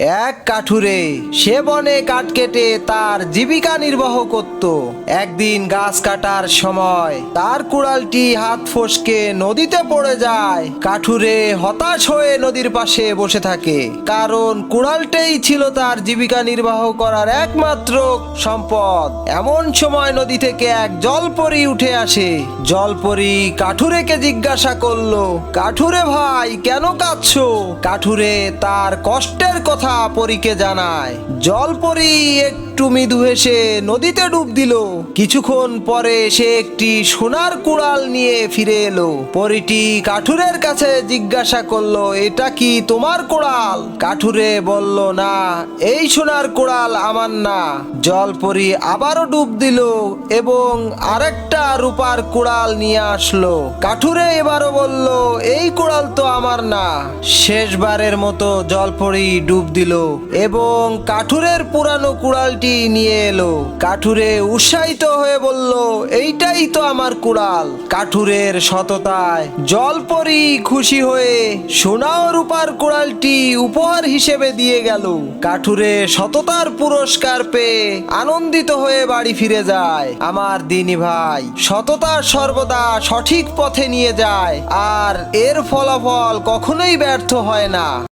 এক কাঠুরে সে বনে কাঠ কেটে তার জীবিকা নির্বাহ করত। একদিন গাছ কাটার সময় তার কুড়ালটি হাত ফসকে নদীতে পড়ে যায়। কাঠুরে হতাশ হয়ে নদীর পাশে বসে থাকে। কারণ কুড়ালটাই ছিল তার জীবিকা নির্বাহ করার একমাত্র সম্পদ। এমন সময় নদী থেকে এক জলপরি উঠে আসে। জলপরি কাঠুরেকে জিজ্ঞাসা করল, কাঠুরে ভাই, কেন কাঁদছো? কাঠুরে তার কষ্টের কথা পরীকে জানায়। জলপরি একটু মৃদু হেসে নদীতে ডুব দিল। কিছুক্ষণ পরে সে একটি সোনার কুড়াল নিয়ে ফিরে এলো। পরিটি কাঠুরের কাছে জিজ্ঞাসা করল, এটা কি তোমার কুড়াল? কাঠুরে বলল, না, এই সোনার কুড়াল আমার না। জলপরি আবারও ডুব দিল এবং আরেকটা রূপার কুড়াল নিয়ে আসলো। কাঠুরে এবারও বলল, এই কুড়াল তো আমার না। শেষবারের মতো জলপরি ডুব দিল এবং কাঠুরের পুরানো কুড়ালটি নিয়ে এলো। কাঠুরে উৎসাহিত হয়ে বলল, এইটাই তো আমার কুড়াল। কাঠুরের সততায় জলপরি খুশি হয়ে সোনা ও রূপার কুড়ালটি উপহার হিসেবে দিয়ে গেল। কাঠুরে সততার পুরস্কার পেয়ে আনন্দিত হয়ে বাড়ি ফিরে যায়। আমার দিনী ভাই, সততা সর্বদা সঠিক পথে নিয়ে যায়, আর এর ফলাফল কখনোই ব্যর্থ হয় না।